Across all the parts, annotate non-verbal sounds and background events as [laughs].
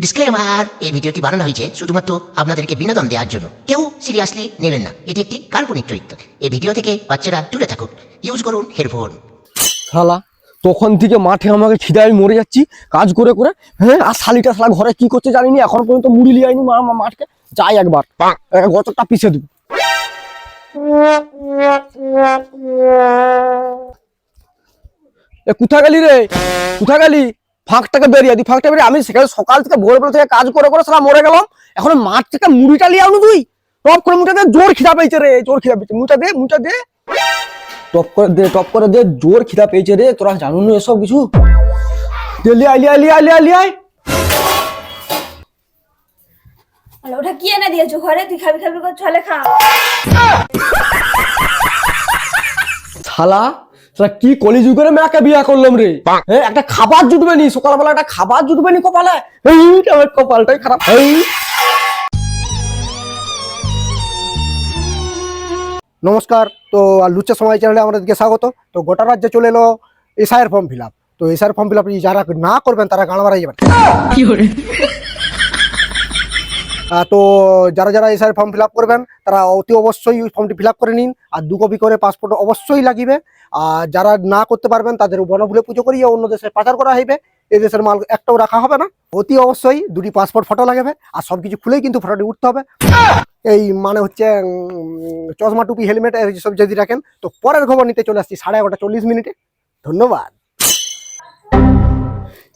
Disclaimer এই ভিডিওটি বানানো হয়েছে শুধুমাত্র আপনাদেরকে বিনোদন দেওয়ার জন্য। কেউ সিরিয়াসলি নেবেন না। এটি একটি কাল্পনিক চরিত্র। এই ভিডিও থেকে বাচ্চারা দূরে থাকুন ইউজ করুন হেডফোন শালা তখন থেকে মাঠে আমাকে খিদায় মরে যাচ্ছি কাজ করে করে হ্যাঁ? আর শালিটা শালা ঘরে কি করছে জানিনি এখন পর্যন্ত মুড়ি লিয়ে আইনি মা মাঠকে যাই একবার। এ, গতরটা পিছে দেবো। কোথা গেলি রে? কোথা গেলি? ফাঁকটাকে বেরিয়ে দি ফাঁকটা বেরিয়ে আমি সেখানে সকাল থেকে ভোরবেলা থেকে কাজ করে করে সারা মরে গেলাম। এখন মাঠ থেকে মুড়িটা লিয়ে আনো তুই। টপ করে মুটা দে জোর খিদা পেয়েছে রে জোর খিদা পেয়েছে। মুটা দে মুটা দে। টপ করে দে টপ করে দে জোর খিদা পেয়েছে রে। তোরা জানুন না এসব কিছু? দে লিয়ে আয়, লিয়ে আয়, লিয়ে আয়, লিয়ে আয়, লিয়ে আয়। আরে ওটা কি এনে দিয়েছ ঘরে? তুই খাবি খাবি করে চলে খা। শালা শালা কি কলিযুগের মেয়াকে বিয়া করলাম রে? হ্যাঁ একটা খাবার জুটবে নি সকালবেলা একটা খাবার জুটবে নি কপালে? এই আমার কপালটাই খারাপ। এই। নমস্কার তো আর লুচ্চা সময় চ্যানেলে আমাদেরকে স্বাগত। তো গোটা রাজ্যে চলে এলো এসআইয়ের ফর্ম ফিল আপ। তো এসআইয়ের ফর্ম ফিল আপ যারা না করবেন তারা গান মারাই যাবেন। তো যারা যারা এসআইয়ের ফর্ম ফিল করবেন, তারা অতি অবশ্যই ওই ফর্মটি ফিল করে নিন, আর দু কপি করে পাসপোর্ট অবশ্যই লাগিবে। আর যারা না করতে পারবেন, তাদের বনভুলে পুজো করিয়ে অন্য দেশে পাচার করা হইবে। এই দেশের মাল একটাও রাখা হবে না। অতি অবশ্যই দুটি পাসপোর্ট ফটো লাগাবে, আর সব কিছু খুলেই কিন্তু ফটোটি উঠতে হবে। এই মানে হচ্ছে চশমা, টুপি হেলমেট সব যদি রাখেন, তো পরের খবর নিতে চলে আসছি সাড়ে এগারোটা চল্লিশ মিনিটে। ধন্যবাদ।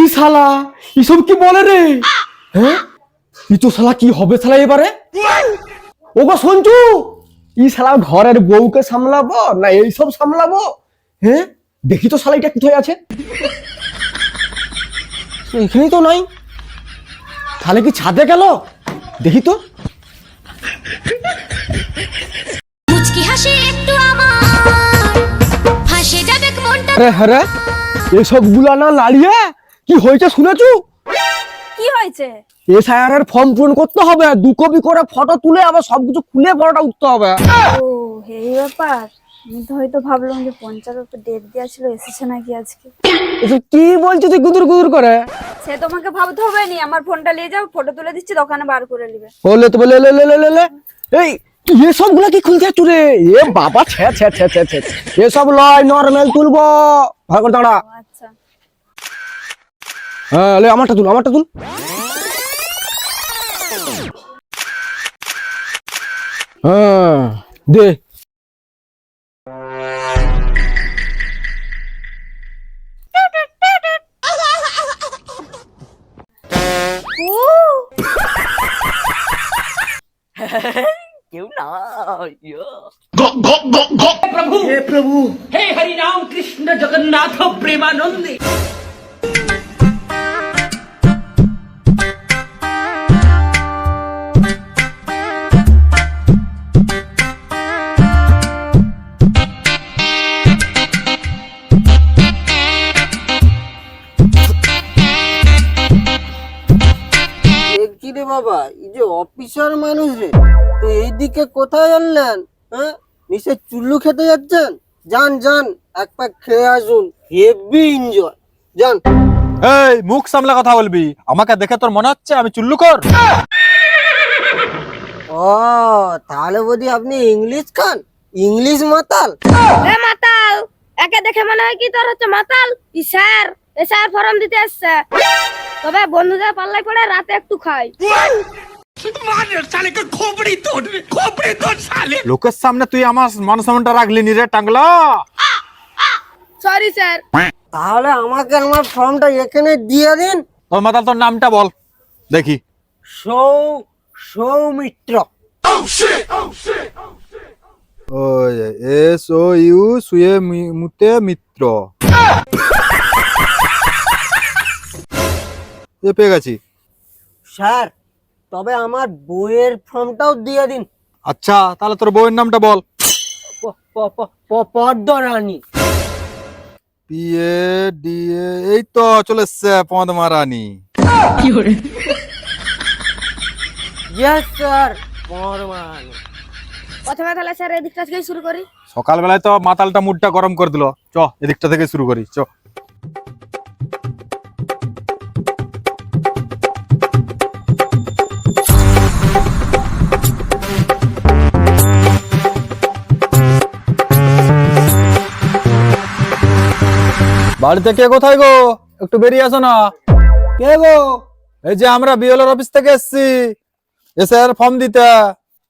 ই শালা, এসব কি বলে রে? হ্যাঁ? ই তো শালা কি হবে শালা এবারে? ও গো সঞ্জু ই শালা ঘরের বউকে সামলাবো না এইসব সামলাবো? হ্যাঁ? দেখি তো শালা এটা কোথায় আছে। এখানেই তো নাই। তাহলে কি ছাদে গেল? দেখি তো। মুচকি হাসি একটু আমার। যাবে মনটা। আরে হ্যাঁ এসবগুলা না লাড়িয়ে কি হয়েছে শুনেছু? কি হয়েছে? এসআইআর এর ফর্ম পূরণ করতে হবে দু কপি করে ফটো তুলে আবার সবকিছু খুলে ফটোটা উঠতে হবে। ও এই ব্যাপার? আমি তো হয়তো ভাবলাম যে পঞ্চায়েত ডেট দেওয়া ছিল এসেছে নাকি আজকে? এসব কি বলছিস তুই গুদুর গুদুর করে? সে তোমাকে ভাবতে হবে নি আমার ফোনটা নিয়ে যাও ফটো তুলে দিচ্ছি দোকানে বার করে নিবে। বলে তো বলে লে লে লে লে এই এসবগুলা কি খুলতে যাচ্ছ এ বাবা ছে ছে ছে ছে ছে এসব লয় নর্মাল তুলবো। ভালো করে দাঁড়া। আচ্ছা। হ্যাঁ লে আমারটা তুল আমারটা তুল। হ্যাঁ দে हे हरिनाम कृष्ण जगन्नाथ प्रेमानंदी অফিসার মানুষ রে। তো এইদিকে কোথায় আনলেন? হ্যাঁ? নিশ্চয় চুল্লু খেতে যাচ্ছেন? যান যান এক প্যাক খেয়ে আসুন। হেভি এনজয় যান। এই মুখ সামলে কথা বলবি। আমাকে দেখে তোর মনে হচ্ছে আমি চুল্লু কর। ও তাহলে বলি আপনি ইংলিশ খান? ইংলিশ মাতাল। এ মাতাল একে দেখে মনে হয় কি তোর হচ্ছে মাতাল? ই স্যার এ স্যার ফর্ম দিতে আসছে তবে বন্ধুদের পাল্লাই পড়ে রাতে একটু খাই। লোকের সামনে তুই আমার মন সামনটা রাখলি নিরে রে সরি স্যার তাহলে আমাকে আমার ফর্মটা এখানে দিয়ে দিন। তোর মাতাল তোর নামটা বল। দেখি। সৌ সৌমিত্র। ও এস ও ইউ সুয়ে মুতে মিত্র। পেয়ে গেছি। স্যার তবে আমার বইয়ের ফর্মটাও দিয়ে দিন। আচ্ছা তাহলে তোর বউয়ের নামটা বল। প- প- প- প- Padmarani. P A D A এই তো চলে এসছে পদমা রানী ইয়েস স্যার পরমাণু প্রথমে তাহলে স্যার এদিকটা থেকেই শুরু করি। সকালবেলায় তো মাতালটা মুডটা গরম করে দিল। চ এদিকটা থেকে শুরু করি চ। বাড়িতে কে কোথায় গো? একটু বেরিয়ে আসো না। কে গো? এই যে আমরা বিএলআর অফিস থেকে এসেছি। এসে আর ফর্ম দিতে।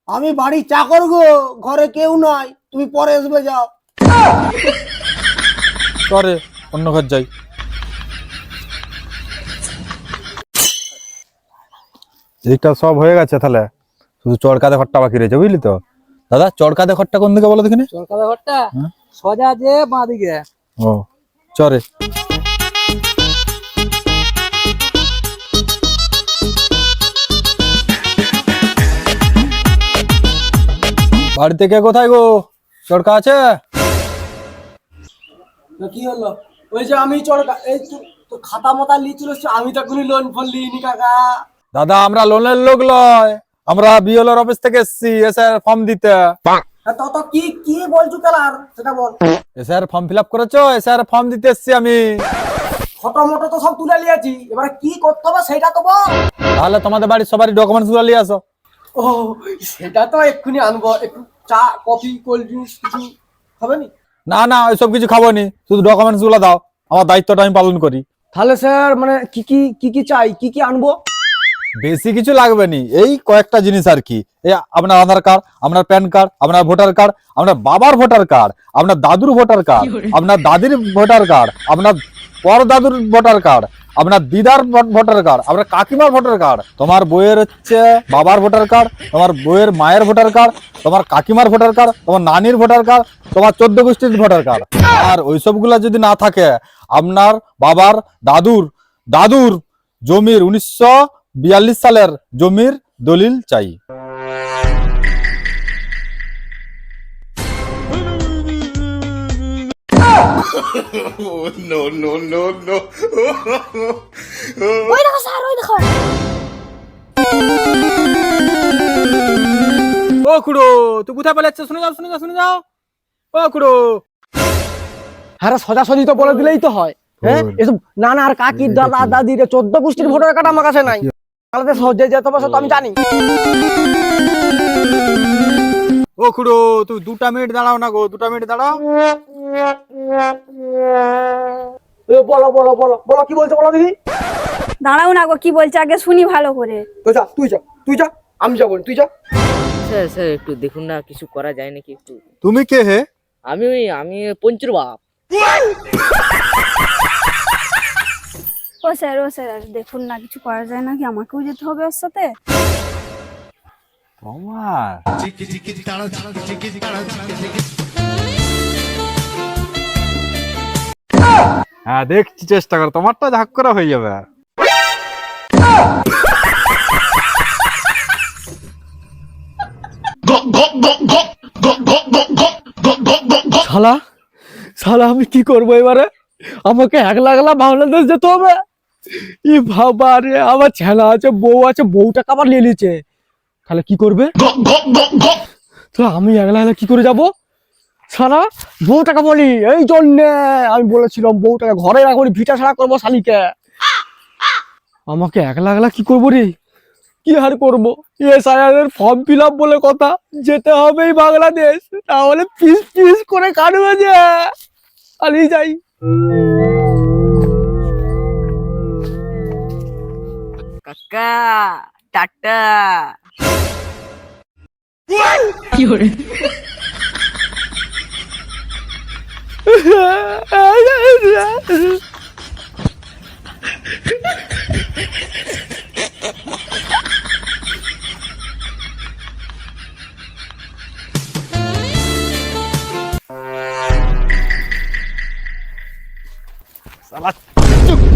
আমি বাড়ি চাকর গো ঘরে কেউ নাই। তুমি পরে আসবে যাও। করে অন্য ঘর যাই। এইটা সব হয়ে গেছে তাহলে? শুধু চড়কাতে ঘরটা বাকি রয়েছে বুঝলি তো? দাদা চড়কাতে ঘরটা কোন দিকে বলো দেখিনি? সরকার ঘরটা হ্যাঁ? সোজা যে বাঁ দিকে ও। চরে। বাড়িতে কে কোথায় গো? চড়কা আছে? কি হলো? ওই যে আমি চড়কা এই খাতা মাতা এসছি, আমি তো এখনই লোন ফোন লিইনি কাকা। দাদা আমরা লোনের লোক লয়। আমরা বিএলআর অফিস থেকে এসেছি এসে ফর্ম দিতে। তো তো কি কি বলছো কালার সেটা বল। ফর্ম ফিল আপ করেছ? ফর্ম দিতে এসেছি আমি। ফটো মোটো তো সব তুলে নিয়েছি এবারে কি করতে হবে সেটা তো বল। তাহলে তোমাদের বাড়ির সবারই ডকুমেন্টসগুলো নিয়ে আসো। ও সেটা তো এক্ষুনি আনব। একটু চা কফি কোল্ড ড্রিঙ্কস কিছু হবে নি? না না ওইসব কিছু খাব নি। শুধু ডকুমেন্টসগুলো দাও। আমার দায়িত্বটা আমি পালন করি। তাহলে স্যার মানে কি কি কি কি চাই? কি কি আনব? বেশি কিছু লাগবে নি এই কয়েকটা জিনিস আর কি এই আপনার আধার কার্ড আপনার প্যান কার্ড আপনার ভোটার কার্ড আপনার বাবার ভোটার কার্ড আপনার দাদুর ভোটার কার্ড আপনার দাদির ভোটার কার্ড আপনার পর দাদুর ভোটার কার্ড আপনার দিদার ভোটার কার্ড আপনার কাকিমার ভোটার কার্ড তোমার বইয়ের হচ্ছে বাবার ভোটার কার্ড তোমার বইয়ের মায়ের ভোটার কার্ড তোমার কাকিমার ভোটার কার্ড তোমার নানির ভোটার কার্ড তোমার চোদ্দ গোষ্ঠীর ভোটার কার্ড আর ওইসবগুলা যদি না থাকে আপনার বাবার দাদুর দাদুর জমির উনিশশো বিয়াল্লিশ সালের জমির দলিল চাই। No, no, no, no. ওই দেখো স্যার ওই দেখো ও খুড়ো তুই কোথায় পালাচ্ছ শুনে যাও শুনে যাও শুনে যাও। ও খুড়ো। হ্যাঁ সোজাসুজি তো বলে দিলেই তো হয় হ্যাঁ। এসব নানা আর কাকি দাদা দাদি রে চোদ্দ গোষ্ঠীর ভোটার কার্ড আমার কাছে নাই। তাহলে সহজে যেতে পারছ তো আমি জানি। ও খুড়ো তুই দুটা মিনিট দাঁড়াও না গো দুটা মিনিট দাঁড়াও। বলো বলো বলো বলো কি বলছো বলো দিদি? দাঁড়াও না গো কি বলছে? আগে শুনি ভালো করে। তুই যা তুই যা তুই যা আমি যাব তুই যা। স্যার স্যার একটু দেখুন না কিছু করা যায় নাকি একটু। তুমি কে হে? আমি ওই আমি পঞ্চুর বাপ। [laughs] ও স্যার ও স্যার দেখুন না কিছু করা যায় নাকি আমাকেও যেতে হবে ওর সাথে তোমার হ্যাঁ দেখছি চেষ্টা কর তোমারটা ঝাক করা হয়ে যাবে শালা শালা আমি কি করব এবারে আমাকে একলা একলা বাংলাদেশ যেতে হবে ই বাবা রে আমার ছেলা আছে বউ আছে বউটাকে আবার নিয়ে নিচ্ছে তাহলে কি করবে? তাহলে আমি একলা একলা কি করে যাব? শালা বউটাকে বলি এই জন্যে আমি বলেছিলাম বউটাকে ঘরে রাখব ভিটা ছাড়া করব শালিকে। আমাকে একলা একলা কি করব রে? কি আর করব? এসআইআর ফর্ম ফিল আপ বলে কথা যেতে হবেই বাংলাদেশ তাহলে পিস পিস করে কাটবে যে। পালিয়ে যাই কাকা টাটা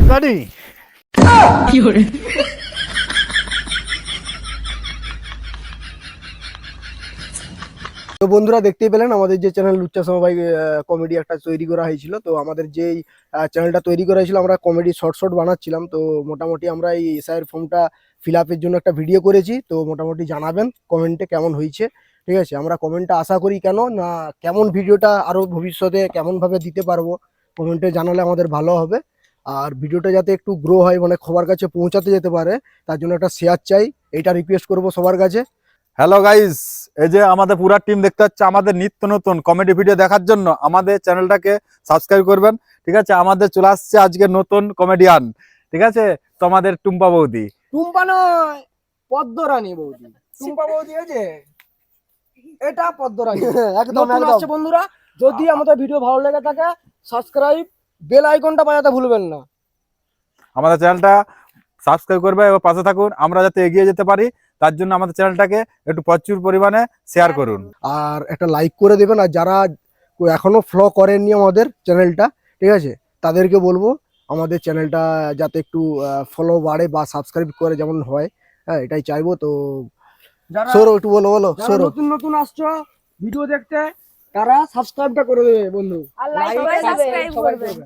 গাড়ি তো বন্ধুরা দেখতেই পেলেন, আমাদের যে চ্যানেল লুচ্চা সমবায় কমেডি একটা তৈরি করা হয়েছিল, তো আমাদের যেই চ্যানেলটা তৈরি করা হয়েছিল, আমরা কমেডি শর্ট শর্ট বানাচ্ছিলাম, তো মোটামুটি আমরা এই এসআইয়ের ফর্মটা ফিল আপের জন্য একটা ভিডিও করেছি, তো মোটামুটি জানাবেন কমেন্টে কেমন হয়েছে, ঠিক আছে? আমরা কমেন্টটা আশা করি কেন না, কেমন ভিডিওটা আরও ভবিষ্যতে কেমনভাবে দিতে পারব কমেন্টে জানালে আমাদের ভালো হবে, আর ভিডিওটা যাতে একটু গ্রো হয় মানে সবার কাছে পৌঁছাতে যেতে পারে, তার জন্য একটা শেয়ার চাই এইটা রিকোয়েস্ট করব সবার কাছে। হ্যালো গাইস এই যে আমাদের পুরা টিম দেখতে হচ্ছে আমাদের নিত্য নতুন কমেডি ভিডিও দেখার জন্য আমাদের চ্যানেলটাকে সাবস্ক্রাইব করবেন। ঠিক আছে? আমাদের চলে আসছে আজকে নতুন কমেডিয়ান ঠিক আছে? তো আমাদের টুম্পা বৌদি। টুম্পা নয় পদ্মরানী বৌদি। টুম্পা বৌদি এই যে এটা পদ্মরানী। [laughs] একদম নতুন একদম। আসছে বন্ধুরা যদি আমাদের ভিডিও ভালো লেগে থাকে সাবস্ক্রাইব বেল আইকনটা বাজাতে ভুলবেন না। আমাদের চ্যানেলটা সাবস্ক্রাইব করবে এবং পাশে থাকুন। আমরা যাতে এগিয়ে যেতে পারি তার জন্য আমাদের চ্যানেলটাকে একটু প্রচুর পরিমাণে শেয়ার করুন। আর একটা লাইক করে দেবেন আর যারা এখনও ফলো করেননি আমাদের চ্যানেলটা ঠিক আছে? তাদেরকে বলব আমাদের চ্যানেলটা যাতে একটু ফলো বাড়ে বা সাবস্ক্রাইব করে যেমন হয়। হ্যাঁ এটাই চাইব তো যারা সৌরভ একটু বলো বলো সৌরভ। নতুন নতুন আসছো ভিডিও দেখতে তারা সাবস্ক্রাইবটা করে দেবে বন্ধু। আর সবাই সাবস্ক্রাইব করবেন